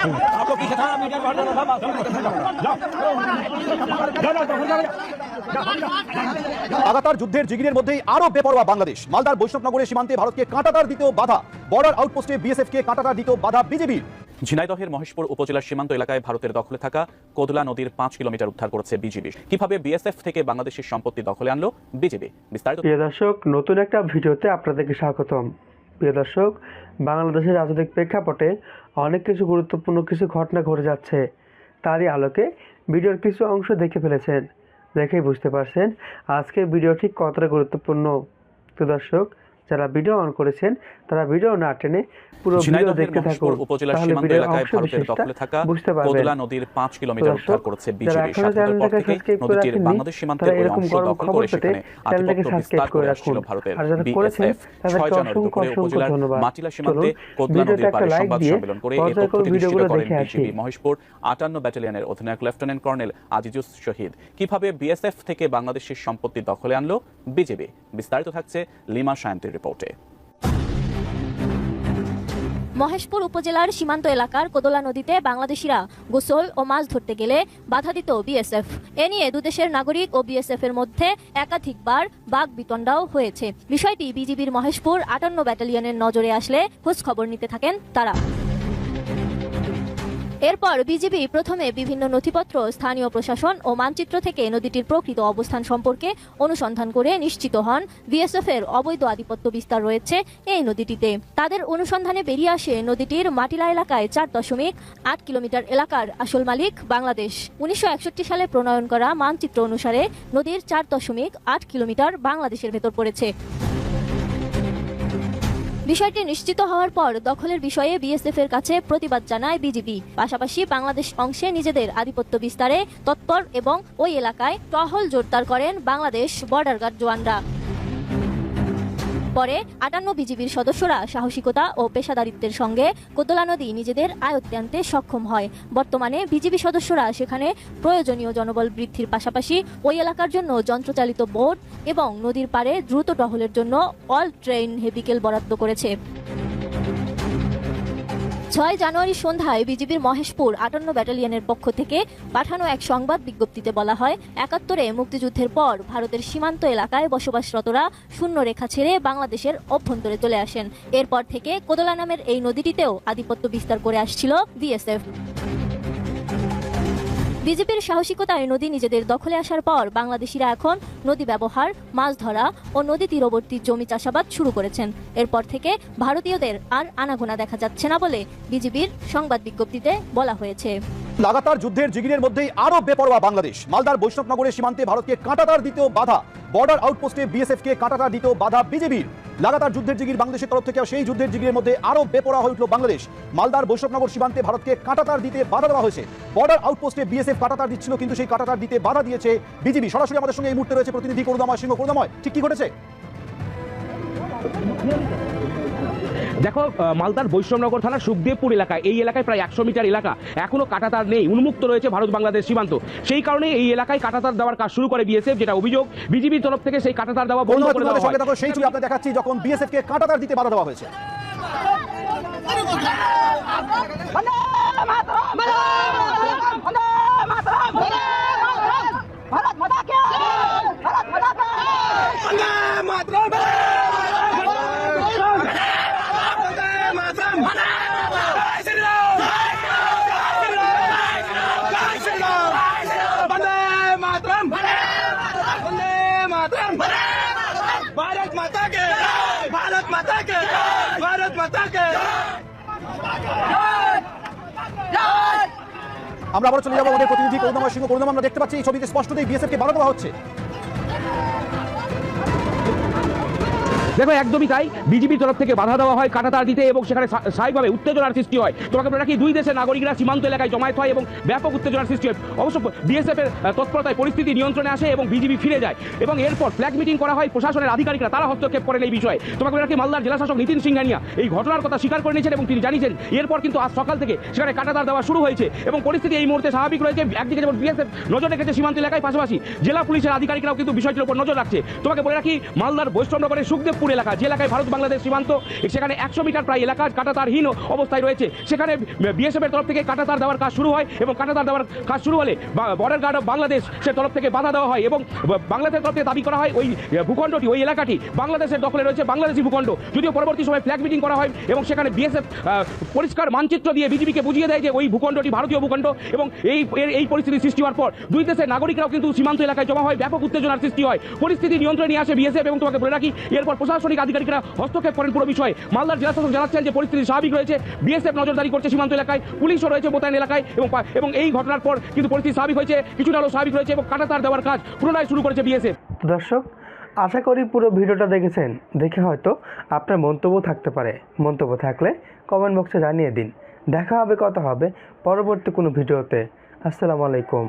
आपको पीछे था मीडिया को हटाना था बात जाओ जाओ जाओ जाओ লাগাতার যুদ্ধের জিগিরের মধ্যেই আরো বেপরোয়া বাংলাদেশ মালদার বৈষ্ণবনগরের সীমান্তে ভারতকে কাঁটাতার দিতেও বাধা বর্ডার আউটপোস্টে বিএসএফ কে কাঁটাতার দিতেও বাধা বিজেপির ঝিনাইদহের মহেশপুর উপজেলার সীমান্ত এলাকায় ভারতের দখলে থাকা কোদলা নদীর পাঁচ কিলোমিটার উদ্ধার করেছে বিজিবি কিভাবে বিএসএফ থেকে বাংলাদেশের সম্পত্তি দখলে আনলো বিজেপি বিস্তারিত প্রিয় দর্শক নতুন একটা ভিডিওতে আপনাদেরকে স্বাগতম প্রিয় দর্শক, বাংলাদেশের রাজনৈতিক প্রেক্ষাপটে অনেক কিছু গুরুত্বপূর্ণ কিছু ঘটনা ঘটে যাচ্ছে। তারই আলোকে ভিডিওর কিছু অংশ দেখে ফেলেছেন। দেখেই বুঝতে পারছেন আজকের ভিডিও ঠিক কতটা গুরুত্বপূর্ণ। প্রিয় দর্শক যারা ভিডিও অন করেছেন তারা ভিডিও না টেনে পুরো ভিডিও দেখতে থাকুন তাহলে সীমান্ত এলাকায় অংশ ভারতের বিশেষটা দখলে থাকা বুঝতে পারবেন কোদলা নদীর পাঁচ কিলোমিটার উদ্ধার করেছে এখনও স্বাধীনতার পর থেকে নদীটির বাংলাদেশ ওই এরকম গরম খবর পেতে চ্যানেলটাকে সাবস্ক্রাইব করে রাখুন। ভারতের আর যারা করেছেন, তাদেরকে অসংখ্য অসংখ্য ধন্যবাদ। মাটিলা সীমান্তে কোদলা নদীর পাড়ে সংবাদ সম্মেলন করে এই তথ্যটি নিশ্চিত করেন। বিজিবি মহেশপুর আটান্ন ব্যাটালিয়নের অধিনায়ক লেফটেন্যান্ট কর্নেল আজিজুস শহীদ কীভাবে বিএসএফ থেকে বাংলাদেশের সম্পত্তি দখলে আনলো বিজেপি বিস্তারিত থাকছে লিমা সায়ন্তের রিপোর্টে। মহেশপুর উপজেলার সীমান্ত এলাকার কোদলা নদীতে বাংলাদেশিরা গোসল ও মাছ ধরতে গেলে বাধা দিত বিএসএফ। এ নিয়ে দুদেশের নাগরিক ও বিএসএফ এর মধ্যে একাধিকবার বাঘ বিতণ্ডাও হয়েছে। বিষয়টি বিজিবির মহেশপুর আটান্ন ব্যাটালিয়নের নজরে আসলে খোঁজ খবর নিতে থাকেন তারা। এরপর বিজিবি প্রথমে বিভিন্ন নথিপত্র, স্থানীয় প্রশাসন ও মানচিত্র থেকে নদীটির প্রকৃত অবস্থান সম্পর্কে অনুসন্ধান করে নিশ্চিত হন। বিএসএফ এর অবৈধ আধিপত্য বিস্তার রয়েছে এই নদীটিতে। তাদের অনুসন্ধানে বেরিয়ে আসে নদীটির মাটিলা এলাকায় চার দশমিক আট কিলোমিটার এলাকার আসল মালিক বাংলাদেশ। উনিশশো একষট্টি সালে প্রণয়ন করা মানচিত্র অনুসারে নদীর চার দশমিক আট কিলোমিটার বাংলাদেশের ভেতর পড়েছে। বিষয়টি নিশ্চিত হওয়ার পর দখলের বিষয়ে বিএসএফ এর কাছে প্রতিবাদ জানায় বিজিবি। পাশাপাশি বাংলাদেশ অংশে নিজেদের আধিপত্য বিস্তারে তৎপর এবং ওই এলাকায় টহল জোরদার করেন বাংলাদেশ বর্ডার গার্ড জওয়ানরা। পরে আটান্ন বিজিবির সদস্যরা সাহসিকতা ও পেশাদারিত্বের সঙ্গে কোতলা নদী নিজেদের আয়ত্তে আনতে সক্ষম হয়। বর্তমানে বিজিবি সদস্যরা সেখানে প্রয়োজনীয় জনবল বৃদ্ধির পাশাপাশি ওই এলাকার জন্য যন্ত্রচালিত বোট এবং নদীর পাড়ে দ্রুত টহলের জন্য অল ট্রেন হেভিকেল বরাদ্দ করেছে। ছয় জানুয়ারি সন্ধ্যায় বিজিবির মহেশপুর আটান্ন ব্যাটালিয়নের পক্ষ থেকে পাঠানো এক সংবাদ বিজ্ঞপ্তিতে বলা হয়, একাত্তরে মুক্তিযুদ্ধের পর ভারতের সীমান্ত এলাকায় বসবাসরতরা শূন্য রেখা ছেড়ে বাংলাদেশের অভ্যন্তরে চলে আসেন। এরপর থেকে কোদলা নামের এই নদীটিতেও আধিপত্য বিস্তার করে আসছিল বিএসএফ। বিজেপির সাহসিকতায় নদী নিজেদের দখলে আসার পর বাংলাদেশিরা এখন নদী ব্যবহার, মাছ ধরা ও নদী তীরবর্তী জমি চাষাবাদ শুরু করেছেন। এরপর থেকে ভারতীয়দের আর আনাগোনা দেখা যাচ্ছে না বলে বিজেপির সংবাদ বিজ্ঞপ্তিতে বলা হয়েছে। লাগাতার যুদ্ধের জিগিরের মধ্যেই আরও বেপরোয়া বাংলাদেশ। মালদার বৈষ্ণবনগরের সীমান্তে ভারতকে কাঁটাতার দিতেও বাধা। বর্ডার আউটপোস্টে বিএসএফ কে কাঁটাতার দিতেও বাধা বিজেপির। লাগাতার যুদ্ধের জিগির বাংলাদেশের তরফ থেকে সেই যুদ্ধের জিগিরের মধ্যে আরও বেপরা হয়ে উঠল বাংলাদেশ। মালদার বৈষ্ণবনগর সীমান্তে ভারতকে কাটাতার দিতে বাধা দেওয়া হয়েছে। বর্ডার আউটপোস্টে বিএসএফ কাটাতার দিচ্ছিল, কিন্তু সেই কাটাতার দিতে বাধা দিয়েছে বিজেপি সরাসরি আমাদের সঙ্গে এই মুহূর্তে রয়েছে প্রতিনিধি করুদামা সিংহ। করুদাময় ঠিক কি ঘটেছে? দেখো মালদার বৈষ্ণবনগর থানা সুখদেবপুর এলাকায় এই এলাকায় প্রায় একশো মিটার এলাকা এখনও কাটাতার নেই উন্মুক্ত রয়েছে ভারত বাংলাদেশ সীমান্ত সেই কারণে এই এলাকায় কাটাতার দেওয়ার কাজ শুরু করে বিএসএফ যেটা অভিযোগ বিজিবির তরফ থেকে সেই কাটাতার দেওয়া বন্ধ করে দেওয়া সেই ছবি আপনাকে দেখাচ্ছি যখন বিএসএফ কে কাটাতার দিতে বাধা দেওয়া হয়েছে আমরা আবার চলে যাব আমাদের প্রতিনিধি করুণাময় সিংহ। করুণাময় আমরা দেখতে পাচ্ছি এই ছবিতে স্পষ্টতই বিএসএফকে বাধা দেওয়া হচ্ছে। দেখো, একদমই তাই। বিজিবির তরফ থেকে বাধা দেওয়া হয় কাটাতার দিতে এবং সেখানে স্বা- স্বাভাবিকভাবে উত্তেজনার সৃষ্টি হয়। তোমাকে বলে রাখি দুই দেশের নাগরিকরা সীমান্ত এলাকায় জমায়েত হয় এবং ব্যাপক উত্তেজনার সৃষ্টি হয়? অবশ্য বিএসএফ এর তৎপরতায় পরিস্থিতি নিয়ন্ত্রণে আসে এবং বিজিবি ফিরে যায়। এবং এরপর ফ্ল্যাগ মিটিং করা হয় প্রশাসনের আধিকারিকরা। তারা হস্তক্ষেপ করেন এই বিষয়ে। তোমাকে বলে রাখি মালদার জেলা শাসক নীতিন সিংহানিয়া এই ঘটনার কথা স্বীকার করে নিয়েছেন এবং তিনি জানিয়েছেন, এরপর কিন্তু আজ সকাল থেকে সেখানে কাটাতার দেওয়া শুরু হয়েছে এবং পরিস্থিতি এই মুহূর্তে স্বাভাবিক রয়েছে। একদিকে যেমন বিএসএফ নজর রেখেছে সীমান্ত এলাকায়, পাশাপাশি জেলা পুলিশের আধিকারিকরাও কিন্তু বিষয়টির উপর নজর রাখছে। তোমাকে বলে রাখি, মালদার বৈষ্ণবনগরের সুখদেবপুর চাঁদপুর এলাকা, যে এলাকায় ভারত বাংলাদেশ সীমান্ত, সেখানে একশো মিটার প্রায় এলাকা কাটাতারহীন অবস্থায় রয়েছে। সেখানে বিএসএফ এর তরফ থেকে কাটাতার দেওয়ার কাজ শুরু হয় এবং কাটাতার দেওয়ার কাজ শুরু হলে বর্ডার গার্ড অফ বাংলাদেশ সে তরফ থেকে বাধা দেওয়া হয় এবং বাংলাদেশের তরফ থেকে দাবি করা হয় ওই ভূখণ্ডটি, ওই এলাকাটি বাংলাদেশের দখলে রয়েছে বাংলাদেশি ভূখণ্ড। যদিও পরবর্তী সময় ফ্ল্যাগ মিটিং করা হয় এবং সেখানে বিএসএফ পরিষ্কার মানচিত্র দিয়ে বিজেপিকে বুঝিয়ে দেয় যে ওই ভূখণ্ডটি ভারতীয় ভূখণ্ড এবং এই এই পরিস্থিতি সৃষ্টি হওয়ার পর দুই দেশের নাগরিকরাও কিন্তু সীমান্ত এলাকায় জমা হয়, ব্যাপক উত্তেজনার সৃষ্টি হয়। পরিস্থিতি নিয়ন্ত্রণে নিয়ে আসে বিএসএফ এবং তোমাকে বলে রাখি, এরপর প্রশাসনিক আধিকারিকরা হস্তক্ষেপ করেন পুরো বিষয়ে। মালদার জেলা শাসক জানাচ্ছেন যে পরিস্থিতি স্বাভাবিক রয়েছে। বিএসএফ নজরদারি করছে সীমান্ত এলাকায়, পুলিশও রয়েছে মোতায়েন এলাকায় এবং এবং এই ঘটনার পর কিন্তু পরিস্থিতি স্বাভাবিক হয়েছে, কিছুটা হলেও স্বাভাবিক রয়েছে এবং কাটাতার দেওয়ার কাজ পুনরায় শুরু করেছে বিএসএফ। দর্শক, আশা করি পুরো ভিডিওটা দেখেছেন। দেখে হয়তো আপনার মন্তব্য থাকতে পারে। মন্তব্য থাকলে কমেন্ট বক্সে জানিয়ে দিন। দেখা হবে, কথা হবে। পরবর্তী কোনো ভিডিওতে। আসসালামু আলাইকুম।